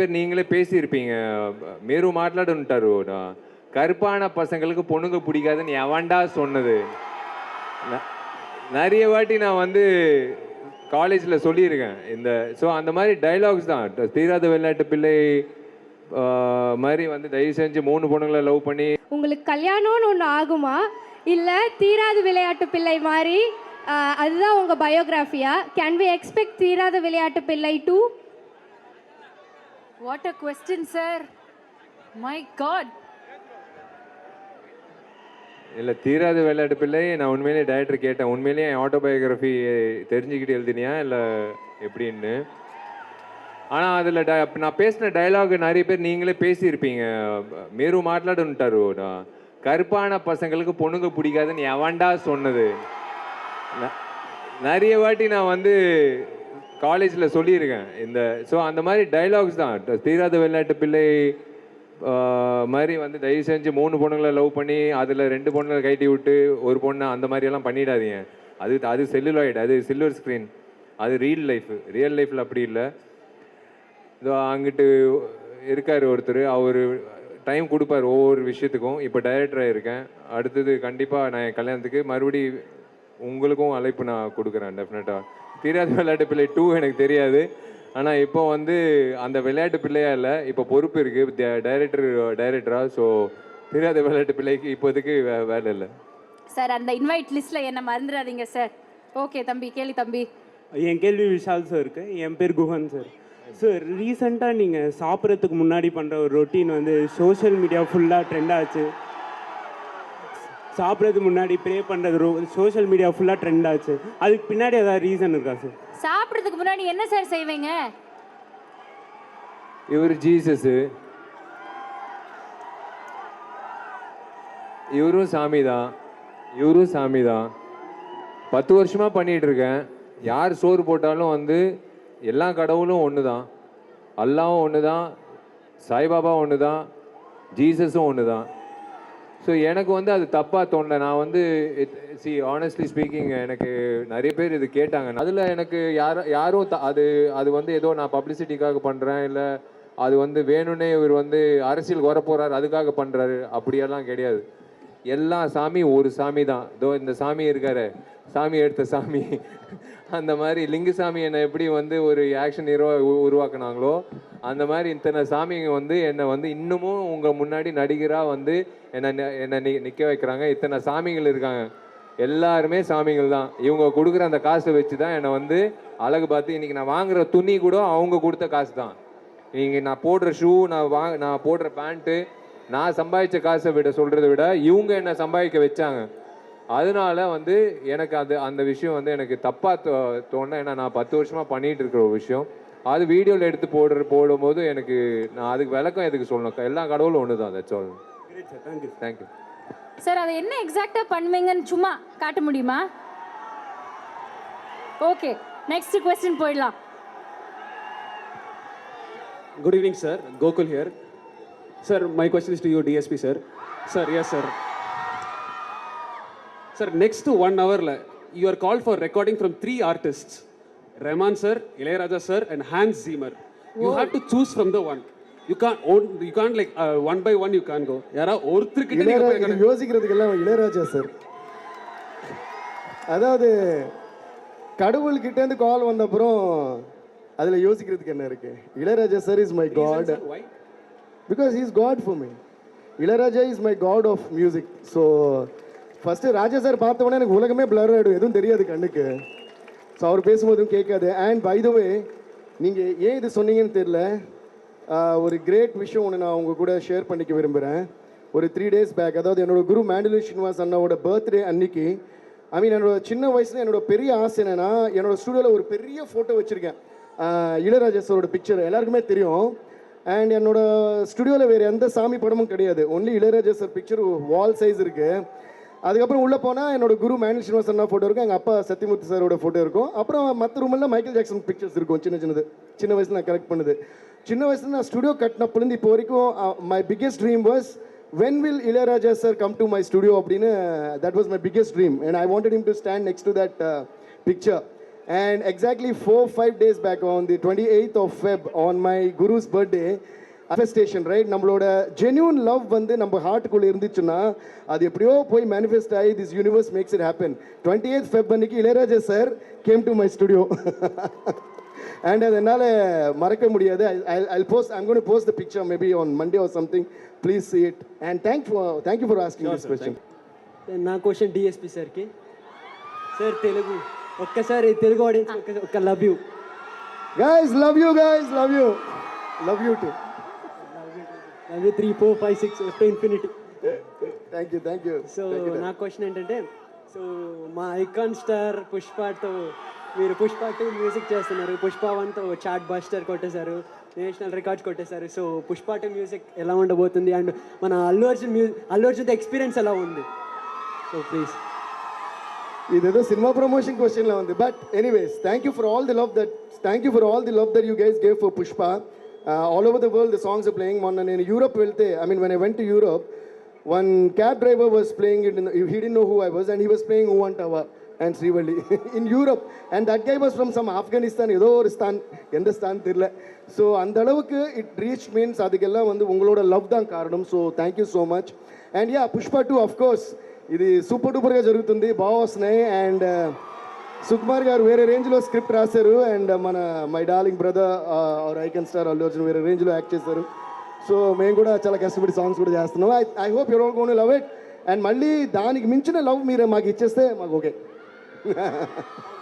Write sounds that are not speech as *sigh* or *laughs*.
பேர் நீங்களே பேசியிருப்பீங்க. மேரு மாட்லாடுன்ட்டாரு. கருப்பான பசங்களுக்கு பொண்ணுங்க பிடிக்காதுன்னு எவன்டா சொன்னது. நிறைய வாட்டி நான் வந்து காலேஜில் சொல்லியிருக்கேன். இந்த ஸோ அந்த மாதிரி டைலாக்ஸ் தான். தீராத விளையாட்டு பிள்ளை மாதிரி வந்து தயவு செஞ்சு மூணு பொண்ணுங்களை லவ் பண்ணி. உங்களுக்கு கல்யாணம்னு ஒன்று ஆகுமா? இல்லை தீராத விளையாட்டு பிள்ளை மாதிரி அதுதான் உங்கள் பயோகிராஃபியா கேன் வி எக்ஸ்பெக்ட் தீராத விளையாட்டு பிள்ளை too what a question sir my God இல்லை தீராத விளையாட்டு பிள்ளை நான் உண்மையிலேயே டேரக்டர் கேட்டேன். உண்மையிலேயே என் ஆட்டோபயோகிராஃபி தெரிஞ்சுக்கிட்டு எழுதினியா? இல்லை எப்படின்னு? ஆனால் அதில் ட நான் பேசின டைலாக் நிறைய பேர் நீங்களே பேசியிருப்பீங்க. மேரு மாட்லாடுன்ட்டாரு கருப்பான பசங்களுக்கு பொண்ணுங்க பிடிக்காதுன்னு எவன்டா சொன்னது. நிறைய வாட்டி நான் வந்து காலேஜில் சொல்லியிருக்கேன். இந்த ஸோ அந்த மாதிரி டைலாக்ஸ் தான். தீராத விளையாட்டு பிள்ளை மாதிரி வந்து தயவு செஞ்சு மூணு பொண்ணுங்களை லவ் பண்ணி அதில் ரெண்டு பொண்ணுங்களை கைட்டி விட்டு ஒரு பொண்ணை அந்த மாதிரியெல்லாம் பண்ணிடாதீங்க. அது அது செல்லுலாய்டு அது சில்வர் ஸ்க்ரீன் அது ரியல் லைஃப் ரியல் லைஃப்பில் அப்படி இல்லை. இதோ அங்கிட்டு இருக்கார் ஒருத்தர். அவர் டைம் கொடுப்பார் ஒவ்வொரு விஷயத்துக்கும். இப்போ டைரக்டராக இருக்கேன். அடுத்தது கண்டிப்பாக நான் என் கல்யாணத்துக்கு மறுபடி உங்களுக்கும் அழைப்பு நான் கொடுக்குறேன் டெஃபினட்டாக தீராத விளையாட்டு பிள்ளை டூ எனக்கு தெரியாது. ஆனால் இப்போ வந்து அந்த விளையாட்டு பிள்ளையா இல்லை இப்போ பொறுப்பு இருக்குது டைரக்டர் டைரக்டராக ஸோ தீராத விளையாட்டு பிள்ளைக்கு இப்போதைக்கு வே வேலை இல்லை. சார் அந்த இன்வைட் லிஸ்ட்ல என்ன மறந்துடாதீங்க சார் ஓகே தம்பி கேளு தம்பி. என் கேள்வி விஷால் சார் இருக்கு. என் பேர் குஹன் சார் சார் ரீசெண்டாக நீங்கள் சாப்பிட்றதுக்கு முன்னாடி பண்ணுற ஒரு ரொட்டீன் வந்து சோஷியல் மீடியா ஃபுல்லாக ட்ரெண்ட் ஆச்சு. சாப்பிட்றதுக்கு முன்னாடி ப்ரே பண்ணுறது சோஷியல் மீடியா ஃபுல்லாக ட்ரெண்ட் ஆச்சு. அதுக்கு பின்னாடி ஏதாவது ரீசன் இருக்கா சார் சாப்பிட்றதுக்கு முன்னாடி என்ன சார் செய்வீங்க? இவர் ஜீசஸு இவரும் சாமி தான். இவரும் சாமி தான். பத்து வருஷமாக பண்ணிகிட்டு இருக்கேன். யார் சோறு போட்டாலும் வந்து எல்லா கடவுளும் ஒன்று தான். அல்லாவும் ஒன்று தான். சாய்பாபா ஒன்று தான். ஜீசஸும் ஒன்று தான். ஸோ எனக்கு வந்து அது தப்பாக தோணல. நான் வந்து சி ஆனஸ்ட்லி ஸ்பீக்கிங் எனக்கு நிறைய பேர் இது கேட்டாங்க. அதில் எனக்கு யார் யாரும் த- அது அது வந்து ஏதோ நான் பப்ளிசிட்டிக்காக பண்ணுறேன் இல்லை அது வந்து வேணும்னே இவர் வந்து அரசியல் வர அதுக்காக பண்ணுறாரு அப்படியெல்லாம் கிடையாது. எல்லா சாமி ஒரு சாமி தான். இதோ இந்த சாமி இருக்காரு. சாமி எடுத்த சாமி. அந்த மாதிரி லிங்குசாமி என்னை எப்படி வந்து ஒரு ஆக்ஷன் ஹீரோ உருவாக்குனாங்களோ அந்த மாதிரி இத்தனை சாமிங்க வந்து என்னை வந்து இன்னமும் உங்கள் முன்னாடி நடிகராக வந்து என்னை என்னை நி நிற்க வைக்கிறாங்க. இத்தனை சாமிகள் இருக்காங்க. எல்லாருமே சாமிகள் தான். இவங்க கொடுக்குற அந்த காசை வச்சு தான் என்னை வந்து அழகு பார்த்து இன்றைக்கி நான் வாங்குற துணி கூட அவங்க கொடுத்த காசு தான். நீங்கள் நான் போடுற ஷூ நான் வா நான் போடுற பேண்ட்டு நான் சம்பாதிச்ச காசை விட சொல்கிறத விட இவங்க என்னை சம்பாதிக்க வச்சாங்க. அதனால வந்து எனக்கு அது அந்த விஷயம் வந்து எனக்கு தப்பாக தோ தோணல ஏன்னா நான் பத்து வருஷமாக பண்ணிட்டு இருக்கிற ஒரு விஷயம். அது வீடியோவில் எடுத்து போடுற போடும்போது எனக்கு நான் அதுக்கு விளக்கம் எதுக்கு சொல்லணும்? எல்லா கடவுளும் ஒன்று தான் that's all great sir thank you thank you sir அதை என்ன எக்ஸாக்டா பண்ணுவீங்கன்னு சும்மா காட்ட முடியுமா? ஓகே நெக்ஸ்ட் கொஸ்டின் போயிடலாம். Good evening, sir. Gokul here. Sir, my question is to you, DSP, sir. Sir, yes, sir. Sir, next to one hour, la- you are called for recording from three artists Rahman, sir, Ilayaraja, sir, and Hans Zimmer. You have to choose from the one. You can't, own, you can't like uh, one by one, you can't go. யாரா ஒருத்தருக்கிட்ட நீங்க இளையரா போய் இது யோசிக்கிறதுக்கெல்லாம் Ilaiyaraaja sir அதாவது கடவுள்கிட்டேருந்து கால் வந்த அப்புறம் அதில் யோசிக்கிறதுக்கு என்ன இருக்கு Ilaiyaraaja sir is my God why? Because is God for me Ilaiyaraaja is my God of music so first Raja sir பார்த்த எனக்கு உலகமே பிளர் ஆகிடும் எதுவும் தெரியாது கண்ணுக்கு. ஸோ அவர் பேசும்போதும் கேட்காது. அண்ட் பை த வே நீங்கள் ஏன் இது சொன்னீங்கன்னு தெரியல. ஒரு கிரேட் விஷயம் ஒன்று நான் உங்கள் கூட ஷேர் பண்ணிக்க விரும்புகிறேன் ஒரு த்ரீ டேஸ் பேக் அதாவது என்னோட குரு மேண்டலு ஸ்ரீனிவாஸ் அண்ணாவோட பர்த்டே அன்னைக்கு ஐ மீன் என்னோட சின்ன வயசில் என்னோட பெரிய ஆசை என்னென்னா என்னோட ஸ்டூடியோவில் ஒரு பெரிய ஃபோட்டோ வச்சுருக்கேன். இளையராஜா சாரோட பிக்சர் எல்லாருக்குமே தெரியும். அண்ட் என்னோட ஸ்டுடியோவில் வேறு எந்த சாமி படமும் கிடையாது. Only Ilaiyaraaja sir picture wall size இருக்குது அதுக்கப்புறம் உள்ளே போனால் என்னோட குரு மேனல் ஸ்ரீனிவாசன் ஃபோட்டோ இருக்கும். எங்கள் அப்பா சத்யமூர்த்தி சாரோட ஃபோட்டோ இருக்கும். அப்புறம் மற்ற ரூமெல்லாம் மைக்கேல் ஜாக்சன் பிக்சர்ஸ் இருக்கும். சின்ன சின்னது. சின்ன வயசில் நான் கலெக்ட் பண்ணுது. சின்ன வயசுல நான் ஸ்டுடியோ கட்டினப்பலேருந்து இப்போ வரைக்கும் my biggest dream was when will Ilaiyaraaja sir come to my studio அப்படின்னு that was my biggest dream and I wanted him to stand next to that picture And exactly four, five days back on the 28th of Feb, on my Guru's birthday, manifestation right நம்மளோட genuine love வந்து நம்ம ஹார்ட்டுக்குள்ளே இருந்துச்சுன்னா அது எப்படியோ போய் manifest ஆகி this universe makes it happen twenty eighth Feb அன்னைக்கு Ilaiyaraaja sir came to my studio and அது என்னால் மறக்க முடியாது. I post I'm gonna post the picture maybe on Monday or something please see it and thank for thank you for asking this question நான் question DSP sir K sir Telugu ఒక్కసారి Telugu audience ఒక్క love you guys love you guys love you. Love you too. Love you three four five six infinity thank you thank you. So నా question ఏంటంటే so మా icon star పుష్పతో మీరు Pushpa two music చేస్తున్నారు పుష్ప వన్తో chart buster కొట్టేశారు national records కొట్టేశారు. So Pushpa two music ఎలా ఉండబోతుంది? అండ్ మన అల్లు అర్జున్ మ్యూజిక్ అల్లు అర్జున్తో ఎక్స్పీరియన్స్ ఎలా ఉంది? సో ప్లీజ్ இது ஏதோ சினிமா ப்ரொமோஷன் கொஸ்டினில் வந்து. But anyways thank you for all the love that thank you for all the love that you guys gave for Pushpa all over the world the songs playing on நான் Europe wealth I mean when I went to Europe one cab driver was playing it he didn't know who I was and he was playing who and our and Srivalli in Europe and that guy was from some Afghanistan ஏதோ ஒரு ஸ்தான் எந்த ஸ்தான் தெரில so அந்த அளவுக்கு it reach means அதுக்கெல்லாம் வந்து உங்களோட love தான் காரணம். So thank you so much and yeah Pushpa two of course ఇది సూపర్ డూపర్గా జరుగుతుంది. బాగా వస్తున్నాయి అండ్ సుకుమార్ గారు వేరే రేంజ్లో స్క్రిప్ట్ రాశారు అండ్ మన my darling brother our icon star Allu Arjun వేరే రేంజ్లో యాక్ట్ చేశారు. సో మేము కూడా చాలా కష్టపడి సాంగ్స్ కూడా చేస్తున్నాం. I I hope you're all gonna love it and మళ్ళీ దానికి మించిన లవ్ మీరు మాకు ఇచ్చేస్తే మాకు ఓకే *laughs*